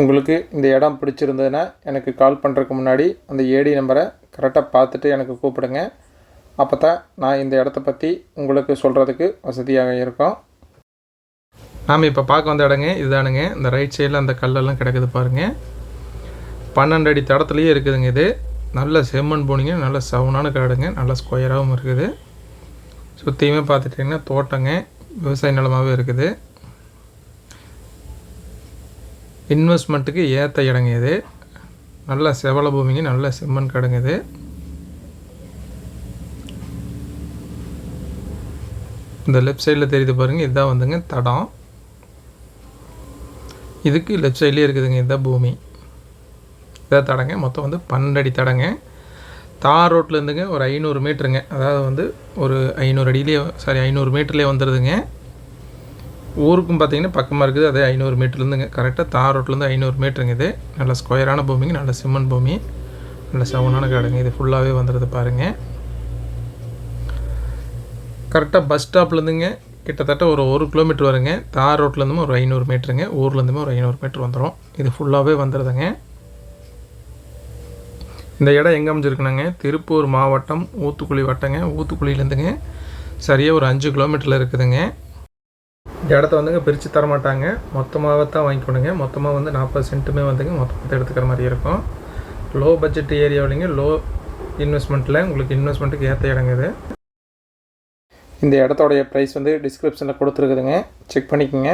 உங்களுக்கு இந்த இடம் பிடிச்சிருந்ததுன்னா எனக்கு கால் பண்ணுறதுக்கு முன்னாடி அந்த ஏடி நம்பரை கரெக்டாக பார்த்துட்டு எனக்கு கூப்பிடுங்க. அப்போ தான் நான் இந்த இடத்த பற்றி உங்களுக்கு சொல்கிறதுக்கு வசதியாக இருக்கும். நாம் இப்போ பார்க்க வந்த இடங்க இதுதானுங்க. இந்த ரைட் சைடில் அந்த கல்லெல்லாம் கிடக்குது பாருங்கள் பன்னெண்டு அடி தடத்துலேயே இருக்குதுங்க இது. நல்ல செம்மண் போனீங்க நல்ல சவுனான காடுங்க நல்ல ஸ்கொயராகவும் இருக்குது. சுற்றியுமே பார்த்துட்டிங்கன்னா தோட்டங்க விவசாய நிலமாகவே இருக்குது. இன்வெஸ்ட்மெண்ட்டுக்கு ஏற்ற இடங்க இது நல்ல செவல பூமிங்க நல்ல செம்மண் காடுங்க இது இந்த லெஃப்ட் சைடில் தெரியுது பாருங்கள் இதுதான் வந்துங்க தடம். இதுக்கு லெஃப்ட் சைட்லேயே இருக்குதுங்க இதுதான் பூமி. இதான் தடங்க மொத்தம் வந்து பன்னெண்டு அடி தடங்க. தார் ரோட்லேருந்துங்க ஒரு ஐநூறு மீட்டருங்க அதாவது வந்து ஒரு ஐநூறு அடியிலே சாரி ஐநூறு மீட்டர்லேயே வந்துடுதுங்க ஊருக்கும் பார்த்தீங்கன்னா பக்கமாக இருக்குது. அதே ஐநூறு மீட்டர்லேருந்துங்க கரெக்டாக தார் ரோட்லேருந்து ஐநூறு மீட்டருங்க இது. நல்ல ஸ்கொயரான பூமிங்க நல்ல சிம்மன் பூமி. நல்ல சவுனான காடுங்க இது ஃபுல்லாகவே வந்துடுது பாருங்கள் கரெக்டாக பஸ் ஸ்டாப்லேருந்துங்க கிட்டத்தட்ட ஒரு ஒரு கிலோமீட்டர் வருங்க. தார் ரோட்லேருந்தும் ஒரு ஐநூறு மீட்டருங்க ஊர்லேருந்துமே ஒரு ஐநூறு மீட்டர் வந்துடும் இது ஃபுல்லாகவே வந்துடுதுங்க இந்த இடம் எங்கே அமைஞ்சிருக்குனாங்க? திருப்பூர் மாவட்டம் ஊத்துக்குழி வட்டங்க. ஊத்துக்குழியிலேருந்துங்க சரியாக ஒரு அஞ்சு கிலோமீட்டரில் இருக்குதுங்க. இந்த இடத்த வந்துங்க பிரித்து தர மாட்டாங்க. மொத்தமாக தான் வாங்கிக்கணுங்க. மொத்தமாக வந்து நாற்பது சென்ட்டுமே வந்துங்க மொத்தமாக எடுத்துக்கிற மாதிரி இருக்கும். லோ பட்ஜெட் ஏரியாவிலிங்க லோ இன்வெஸ்ட்மெண்ட்டில் உங்களுக்கு இன்வெஸ்ட்மெண்ட்டுக்கு ஏற்ற இடங்குது இந்த இடத்தோடைய ப்ரைஸ் வந்து டிஸ்கிரிப்ஷனில் கொடுத்துருக்குதுங்க. செக் பண்ணிக்கோங்க.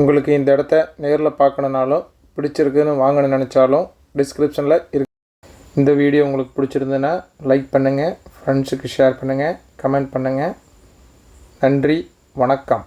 உங்களுக்கு இந்த இடத்த நேரில் பார்க்கணுனாலும் பிடிச்சிருக்குன்னு வாங்கணும்னு நினச்சாலும் டிஸ்கிரிப்ஷனில் இருக்கு இந்த வீடியோ உங்களுக்கு பிடிச்சிருந்ததுன்னா லைக் பண்ணுங்கள் ஃப்ரெண்ட்ஸுக்கு ஷேர் பண்ணுங்கள் கமெண்ட் பண்ணுங்கள் நன்றி. வணக்கம்.